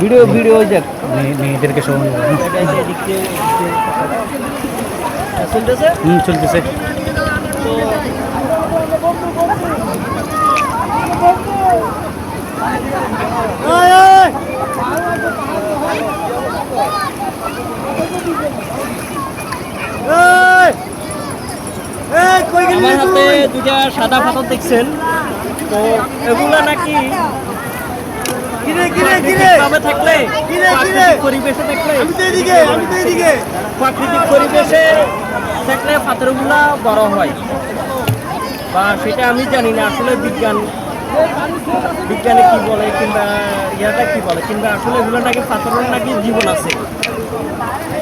Video video ওই দেখ মেয়েদেরকে সহ নিয়ে যাব। এটা এই যে এদিক দিয়ে- এদিক দিয়ে। চলতেছে হুম চলতেছে আমার হাতে দুটা সাদা পাথর দেখছেন তো এগুলা নাকি প্রাকৃতিকভাবে থাকলে প্রাকৃতিক পরিবেশে থাকলে। প্রাকৃতিক পরিবেশে থাকলে পাথরগুলা বড় হয়। বা সেটা আমি জানি না আসলে বিজ্ঞান বিজ্ঞানে কি বলে কিংবা ইয়াটা কি বলে কিংবা আসলে এগুলো নাকি পাথরের নাকি জীবন আছে।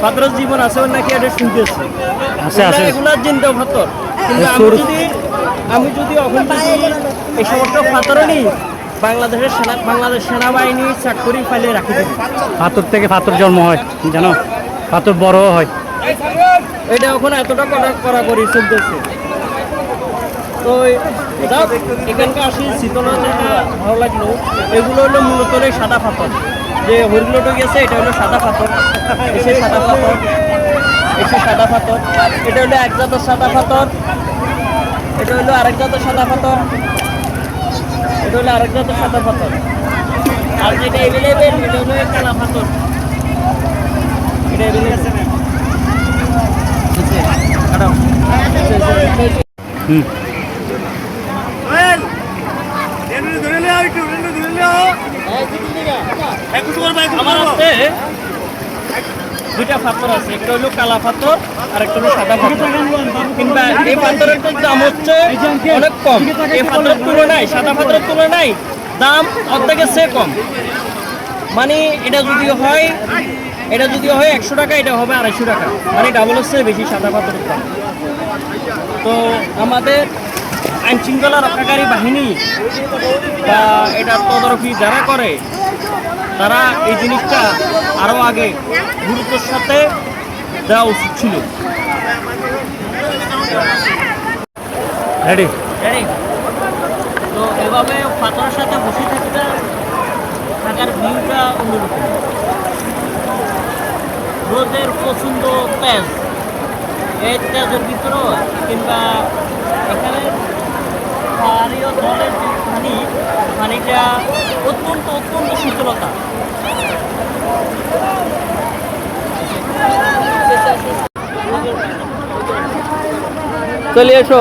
পাথরের জীবন আছে নাকি এটা শুনতেছি। আছে, আছে। এগুলো জিন্দা পাথর। কিন্তু আমি যদি আমি যদি এখন যদি এই সমস্ত পাথর নিই বাংলাদেশের সেনা বাংলাদেশ সেনাবাহিনী চাকরি ফাইলে রাখি। দেবে পাথর থেকে পাথর জন্ম হয় জানো? পাথর বড় হয়। এটা এখন এতটা করা করাকরি চলতেছে। তো যাও এখানকার আসি শীতল ভালো লাগল এগুলো হলো মূলত সাদা পাথর। যে হরিলোটো গেছে এটা হলো সাদা পাথর। এসে সাদা পাথর। এসে সাদা পাথর। এটা হলো এক জাতের সাদা পাথর। এটা হলো আরেক জাতের সাদা পাথর। এটা হলো আরেক জাতের সাদা পাথর। আর যেটা এভেলেবেল এটা হলো কালা পাথর। এটা এভেলেবেল হুম। আমার হাতে দুইটা পাথর আছে, একটা হলো কালা পাথর আর একটা হলো সাদা পাথর। কিংবা এই পাথরের দাম হচ্ছে অনেক কম। এই পাথরের তুলনায়, সাদা পাথরের তুলনায় দাম অর্ধেকের চেয়ে কম। মানে এটা যদি হয়, এটা যদি হয় একশো টাকা, এটা হবে আড়াইশো টাকা। মানে ডাবলের চেয়ে বেশি সাদা পাথরের দাম। তো আমাদের আইন শৃঙ্খলা রক্ষাকারী বাহিনী বা এটা তদারকি যারা করে, তারা এই জিনিসটা আরও আগে গুরুত্বের সাথে দেওয়া উচিত ছিল। রেডি জানি তো এভাবে পাথরের সাথে বসে থাকতে থাকার ভিউটা অন্যরকম। রোদের প্রচণ্ড তেজ। এই তেজের ভিতরেও কিংবা এখানে পানীয় জলের যে পানি, পানিটা অত্যন্ত অত্যন্ত শীতলতা চলে এসো।